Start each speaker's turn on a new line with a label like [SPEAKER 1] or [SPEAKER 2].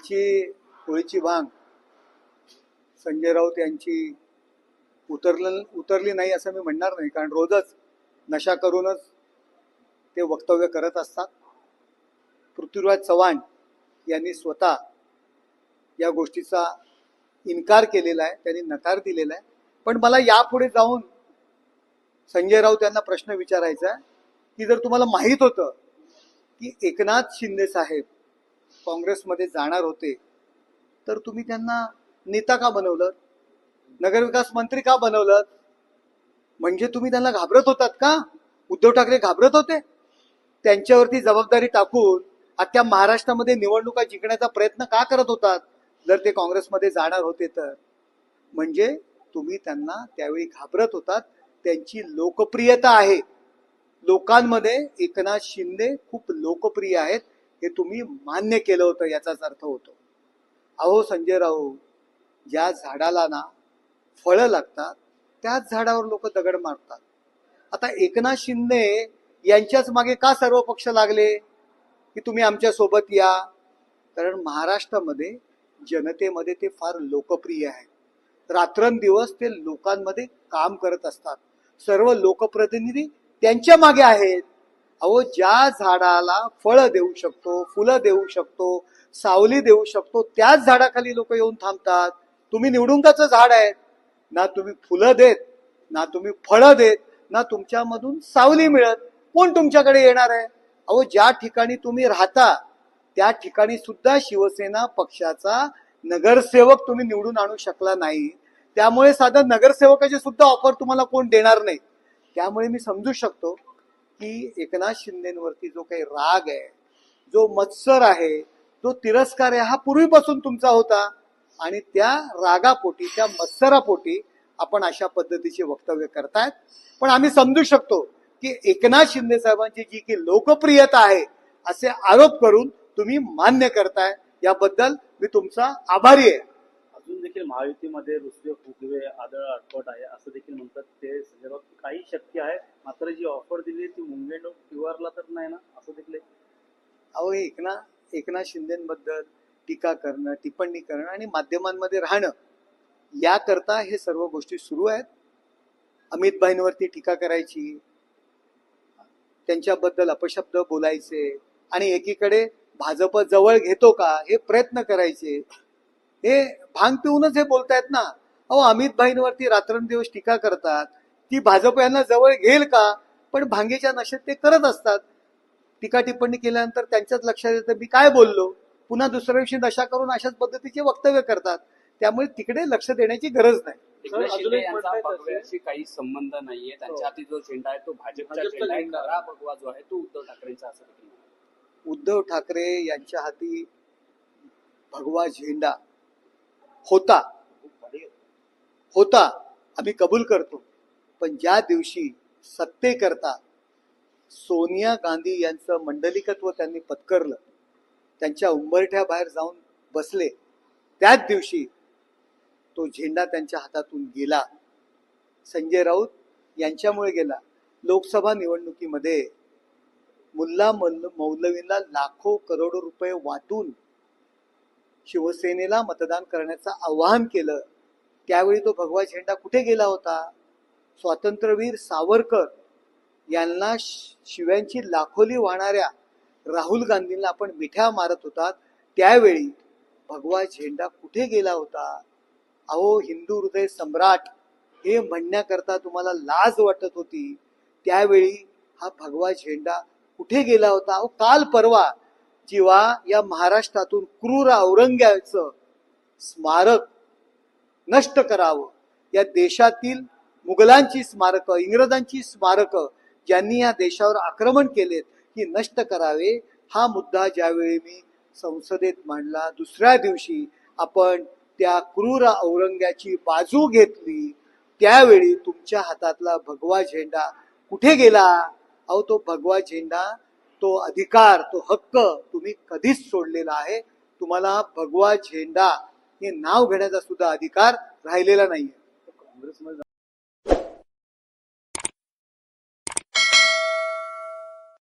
[SPEAKER 1] कालची होळीची भांग संजय राऊत यांची उतरलं उतरली नाही असं मी म्हणणार नाही कारण रोजच नशा करूनच ते वक्तव्य करत असतात. पृथ्वीराज चव्हाण यांनी स्वतः या गोष्टीचा इन्कार केलेला आहे त्यांनी नकार दिलेला आहे. पण मला यापुढे जाऊन संजय राऊत यांना प्रश्न विचारायचा आहे की जर तुम्हाला माहीत होतं की एकनाथ शिंदे साहेब काँग्रेसमध्ये जाणार होते तर तुम्ही त्यांना नेता का बनवलं? नगरविकास मंत्री का बनवलं? म्हणजे तुम्ही त्यांना घाबरत होतात का? उद्धव ठाकरे घाबरत होते? त्यांच्यावरती जबाबदारी टाकून आता महाराष्ट्रामध्ये निवडणुका जिंकण्याचा प्रयत्न का करत होतात? जर ते काँग्रेसमध्ये जाणार होते तर. म्हणजे तुम्ही त्यांना त्यावेळी घाबरत होतात. त्यांची लोकप्रियता आहे. लोकांमध्ये एकनाथ शिंदे खूप लोकप्रिय आहेत. हे तुम्ही मान्य केलं होतं याचाच अर्थ होतो. अहो संजय राहू ज्या झाडाला ना फळं लागतात त्याच झाडावर लोक दगड मारतात. आता एकनाथ शिंदे यांच्याच मागे का सर्व पक्ष लागले? की तुम्ही आमच्यासोबत या? कारण महाराष्ट्रामध्ये जनतेमध्ये ते फार लोकप्रिय आहेत. रात्रंदिवस ते लोकांमध्ये काम करत असतात. सर्व लोकप्रतिनिधी त्यांच्या मागे आहेत. अहो ज्या झाडाला फळं देऊ शकतो फुलं देऊ शकतो सावली देऊ शकतो त्याच झाडाखाली लोक येऊन थांबतात. तुम्ही निवडुंगाचं झाड आहे. ना तुम्ही फुलं देत ना तुम्ही फळं देत ना तुमच्यामधून सावली मिळत. कोण तुमच्याकडे येणार आहे? अहो ज्या ठिकाणी तुम्ही राहता त्या ठिकाणी सुद्धा शिवसेना पक्षाचा नगरसेवक तुम्ही निवडून आणू शकला नाही. त्यामुळे साधं नगरसेवकाची सुद्धा ऑफर तुम्हाला कोण देणार नाही. त्यामुळे मी समजू शकतो की एकनाथ शिंदेवरती जो काही राग आहे जो मत्सर आहे जो तिरस्कार आहे हा पूर्वीपासून तुमचा होता. आणि त्या रागापोटी त्या मत्सरापोटी आपण अशा पद्धतीचे वक्तव्य करतायत. पण आम्ही समजू शकतो की एकनाथ शिंदे साहेबांची जी की लोकप्रियता आहे असे आरोप करून तुम्ही मान्य करताय. याबद्दल मी तुमचा आभारी आहे.
[SPEAKER 2] अजून देखील महायुतीमध्ये रुसवे फुगवे आदळ आटपट आहे असं देखील म्हणतात. ते संजय राऊत काही शक्य आहे. मात्र जी ऑफर दिली ती मुंबई प्युअरला तर नाही ना असं देखील
[SPEAKER 1] अहो हे एकनाथ शिंदेबद्दल टीका करणं टिप्पणी करणं आणि माध्यमांमध्ये राहणं याकरता हे सर्व गोष्टी सुरू आहेत. अमित भाईंवरती टीका करायची त्यांच्याबद्दल अपशब्द बोलायचे आणि एकीकडे भाजप जवळ घेतो का हे प्रयत्न करायचे. हे भांग पिऊनच हे बोलतायत ना. अहो अमित भाईंवरती रात्रंदिवस टीका करतात. ती भाजप यांना जवळ घेईल का? पण भांगेच्या नशेत ते करत असतात. टीका टिप्पणी केल्यानंतर त्यांच्याच लक्षात येतं मी काय बोललो? पुन्हा दुसऱ्या दिवशी नशा करून अशाच पद्धतीचे वक्तव्य करतात. त्यामुळे तिकडे लक्ष देण्याची गरज नाही.
[SPEAKER 3] काही संबंध नाहीये. त्यांच्या हाती जो झेंडा आहे तो भाजपचा
[SPEAKER 2] भाजपचा
[SPEAKER 3] झेंडा आहे.
[SPEAKER 2] झेंडा.
[SPEAKER 3] खरा भगवा जो आहे तो उद्धव ठाकरेंचा असं.
[SPEAKER 1] उद्धव ठाकरे यांच्या हाती भगवा झेंडा. होता. होता. आम्ही कबूल करतो. पण ज्या दिवशी सत्तेकरता सोनिया गांधी यांचं मंडलिकत्व त्यांनी पत्करलं त्यांच्या उंबरठ्या बाहेर जाऊन बसले त्याच दिवशी तो झेंडा त्यांच्या हातातून गेला. संजय राऊत यांच्यामुळे गेला. लोकसभा निवडणुकीमध्ये मुल्ला मल मौलवींना लाखो करोडो रुपये वाटून शिवसेनेला मतदान करण्याचं आवाहन केलं. त्यावेळी तो भगवा झेंडा कुठे गेला होता? स्वातंत्र्यवीर सावरकर यांना शिव्यांची लाखोली वाहणाऱ्या राहुल गांधींना आपण मिठ्या मारत होतात. त्यावेळी भगवा झेंडा कुठे गेला होता? अहो हिंदू हृदय सम्राट हे म्हणण्याकरता तुम्हाला लाज वाटत होती. त्यावेळी हा भगवा झेंडा कुठे गेला होता? अहो काल परवा किंवा या महाराष्ट्रातून क्रूर औरंग्याचं स्मारक नष्ट करावं. या देशातील मुघलांची स्मारकं इंग्रजांची स्मारकं ज्यांनी या देशावर आक्रमण केलेत की नष्ट करावे. हा मुद्दा ज्यावेळी मी संसदेत मांडला दुसऱ्या दिवशी आपण त्या क्रूर औरंग्याची बाजू घेतली त्यावेळी तुमच्या हातातला भगवा झेंडा कुठे गेला? अहो तो भगवा झेंडा तो अधिकार तो हक्क तुम्ही कधीच सोडलेला आहे. तुम्हाला भगवा झेंडा हे नाव घेण्याचा सुद्धा अधिकार राहिलेला नाहीये.
[SPEAKER 2] काँग्रेसमध्ये